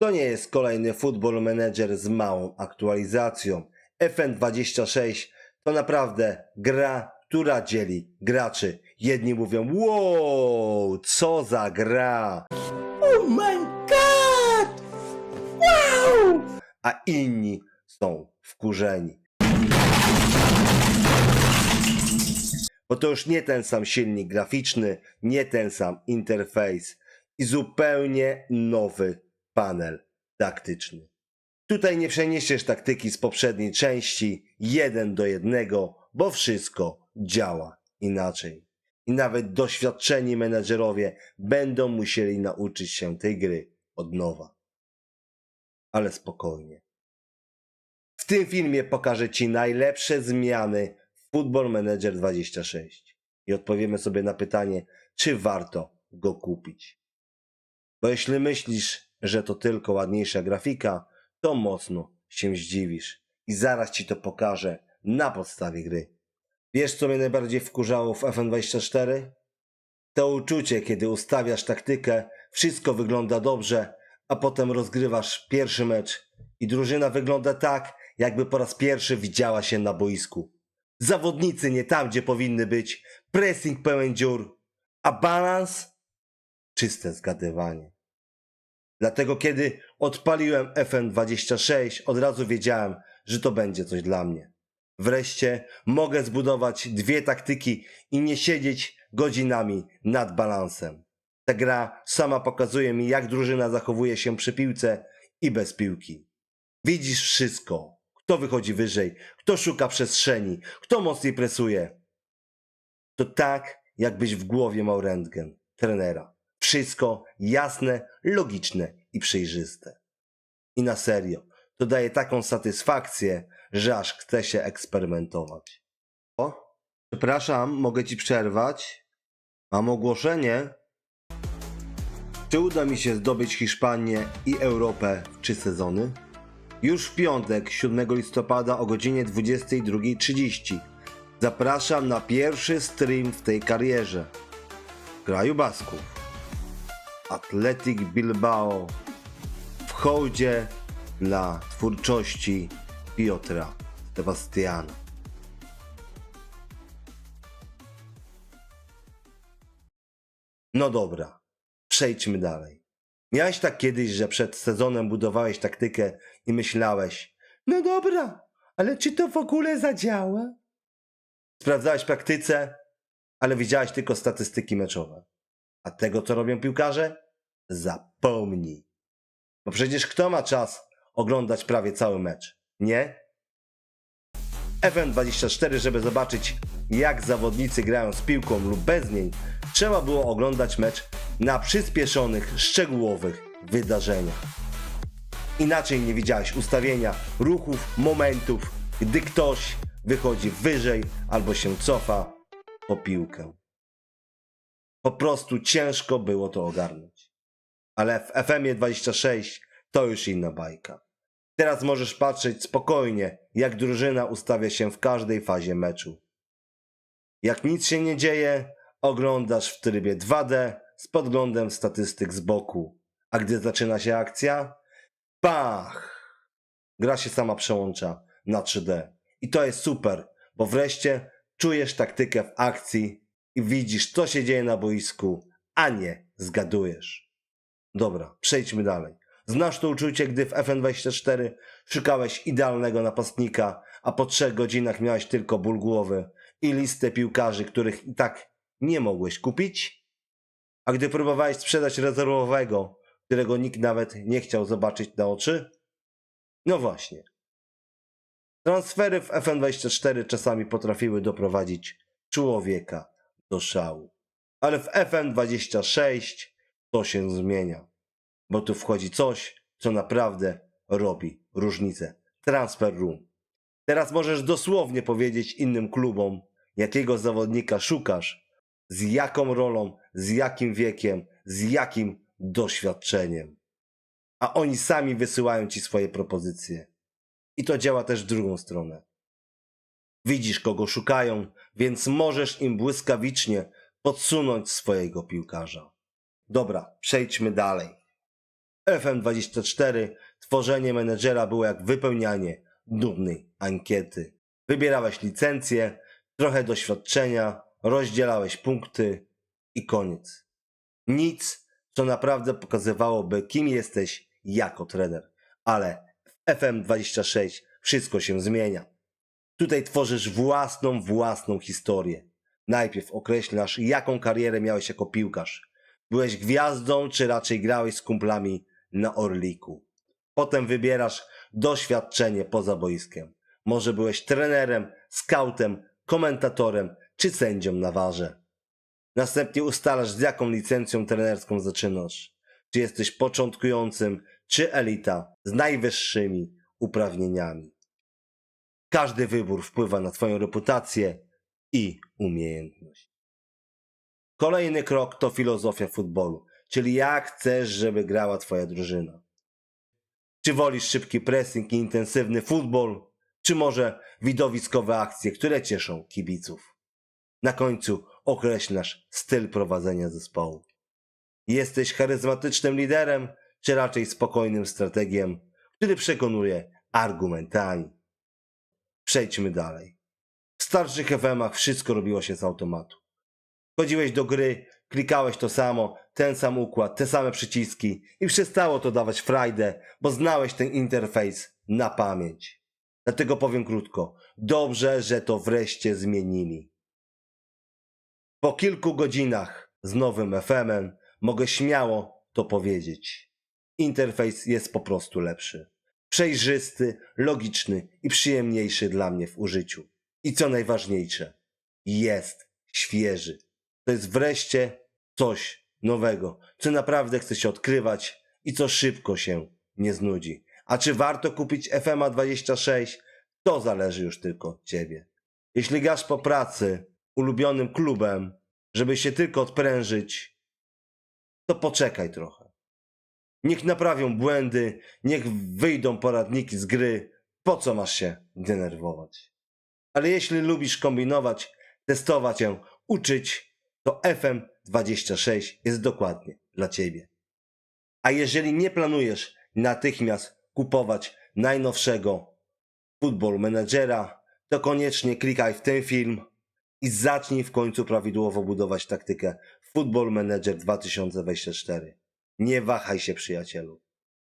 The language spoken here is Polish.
To nie jest kolejny Football Manager z małą aktualizacją. FN26 to naprawdę gra, która dzieli graczy. Jedni mówią, wow, co za gra, Oh my god! Wow! a inni są wkurzeni. Bo to już nie ten sam silnik graficzny, nie ten sam interfejs i zupełnie nowy panel taktyczny. Tutaj nie przeniesiesz taktyki z poprzedniej części jeden do jednego, bo wszystko działa inaczej. I nawet doświadczeni menedżerowie będą musieli nauczyć się tej gry od nowa. Ale spokojnie. W tym filmie pokażę Ci najlepsze zmiany w Football Manager 26 i odpowiemy sobie na pytanie, czy warto go kupić. Bo jeśli myślisz, że to tylko ładniejsza grafika, to mocno się zdziwisz i zaraz Ci to pokażę na podstawie gry. Wiesz, co mnie najbardziej wkurzało w FN24? To uczucie, kiedy ustawiasz taktykę, wszystko wygląda dobrze, a potem rozgrywasz pierwszy mecz i drużyna wygląda tak, jakby po raz pierwszy widziała się na boisku. Zawodnicy nie tam, gdzie powinny być, pressing pełen dziur, a balans? Czyste zgadywanie. Dlatego kiedy odpaliłem FN26, od razu wiedziałem, że to będzie coś dla mnie. Wreszcie mogę zbudować dwie taktyki i nie siedzieć godzinami nad balansem. Ta gra sama pokazuje mi, jak drużyna zachowuje się przy piłce i bez piłki. Widzisz wszystko. Kto wychodzi wyżej, kto szuka przestrzeni, kto mocniej presuje. To tak, jakbyś w głowie miał rentgen trenera. Wszystko jasne, logiczne i przejrzyste. I na serio, to daje taką satysfakcję, że aż chce się eksperymentować. O, przepraszam, mogę ci przerwać? Mam ogłoszenie. Czy uda mi się zdobyć Hiszpanię i Europę w trzy sezony? Już w piątek, 7 listopada o godzinie 22.30 zapraszam na pierwszy stream w tej karierze. W kraju Basków. Athletic Bilbao w hołdzie dla twórczości Piotra Sebastiana. No dobra, przejdźmy dalej. Miałeś tak kiedyś, że przed sezonem budowałeś taktykę i myślałeś, no dobra, ale czy to w ogóle zadziała? Sprawdzałeś praktyce, ale widziałeś tylko statystyki meczowe. A tego, co robią piłkarze? Zapomnij. Bo przecież kto ma czas oglądać prawie cały mecz? Nie? FN24, żeby zobaczyć, jak zawodnicy grają z piłką lub bez niej, trzeba było oglądać mecz na przyspieszonych, szczegółowych wydarzeniach. Inaczej nie widziałeś ustawienia, ruchów, momentów, gdy ktoś wychodzi wyżej albo się cofa po piłkę. Po prostu ciężko było to ogarnąć. Ale w FM 26 to już inna bajka. Teraz możesz patrzeć spokojnie, jak drużyna ustawia się w każdej fazie meczu. Jak nic się nie dzieje, oglądasz w trybie 2D z podglądem statystyk z boku. A gdy zaczyna się akcja, pach! Gra się sama przełącza na 3D. I to jest super, bo wreszcie czujesz taktykę w akcji i widzisz, co się dzieje na boisku, a nie zgadujesz. Dobra, przejdźmy dalej. Znasz to uczucie, gdy w FN24 szukałeś idealnego napastnika, a po trzech godzinach miałeś tylko ból głowy i listę piłkarzy, których i tak nie mogłeś kupić? A gdy próbowałeś sprzedać rezerwowego, którego nikt nawet nie chciał zobaczyć na oczy? No właśnie. Transfery w FN24 czasami potrafiły doprowadzić człowieka do szału. Ale w FN26 to się zmienia bo tu wchodzi coś, co naprawdę robi różnicę. Transfer Room. Teraz możesz dosłownie powiedzieć innym klubom, jakiego zawodnika szukasz, z jaką rolą, z jakim wiekiem, z jakim doświadczeniem. A oni sami wysyłają ci swoje propozycje. I to działa też w drugą stronę. Widzisz, kogo szukają, więc możesz im błyskawicznie podsunąć swojego piłkarza. Dobra, przejdźmy dalej. FM24 tworzenie menedżera było jak wypełnianie nudnej ankiety. Wybierałeś licencję, trochę doświadczenia, rozdzielałeś punkty i koniec. Nic, co naprawdę pokazywałoby, kim jesteś jako trener. Ale w FM26 wszystko się zmienia. Tutaj tworzysz własną, własną historię. Najpierw określasz, jaką karierę miałeś jako piłkarz. Byłeś gwiazdą, czy raczej grałeś z kumplami na Orliku. Potem wybierasz doświadczenie poza boiskiem. Może byłeś trenerem, skautem, komentatorem czy sędzią na warze. Następnie ustalasz, z jaką licencją trenerską zaczynasz. Czy jesteś początkującym, czy elita z najwyższymi uprawnieniami. Każdy wybór wpływa na Twoją reputację i umiejętność. Kolejny krok to filozofia futbolu, czyli jak chcesz, żeby grała Twoja drużyna. Czy wolisz szybki pressing i intensywny futbol, czy może widowiskowe akcje, które cieszą kibiców? Na końcu określasz styl prowadzenia zespołu. Jesteś charyzmatycznym liderem, czy raczej spokojnym strategiem, który przekonuje argumentami. Przejdźmy dalej. W starszych FM-ach wszystko robiło się z automatu. Chodziłeś do gry, klikałeś to samo, ten sam układ, te same przyciski i przestało to dawać frajdę, bo znałeś ten interfejs na pamięć. Dlatego powiem krótko. Dobrze, że to wreszcie zmienili. Po kilku godzinach z nowym FM-em mogę śmiało to powiedzieć. Interfejs jest po prostu lepszy. Przejrzysty, logiczny i przyjemniejszy dla mnie w użyciu. I co najważniejsze, jest świeży. To jest wreszcie coś nowego, co naprawdę chce się odkrywać i co szybko się nie znudzi. A czy warto kupić FMA 26? To zależy już tylko od ciebie. Jeśli grasz po pracy ulubionym klubem, żeby się tylko odprężyć, to poczekaj trochę. Niech naprawią błędy, niech wyjdą poradniki z gry. Po co masz się denerwować? Ale jeśli lubisz kombinować, testować się, uczyć, to FM26 jest dokładnie dla Ciebie. A jeżeli nie planujesz natychmiast kupować najnowszego Football Managera, to koniecznie klikaj w ten film i zacznij w końcu prawidłowo budować taktykę Football Manager 2024. Nie wahaj się, przyjacielu.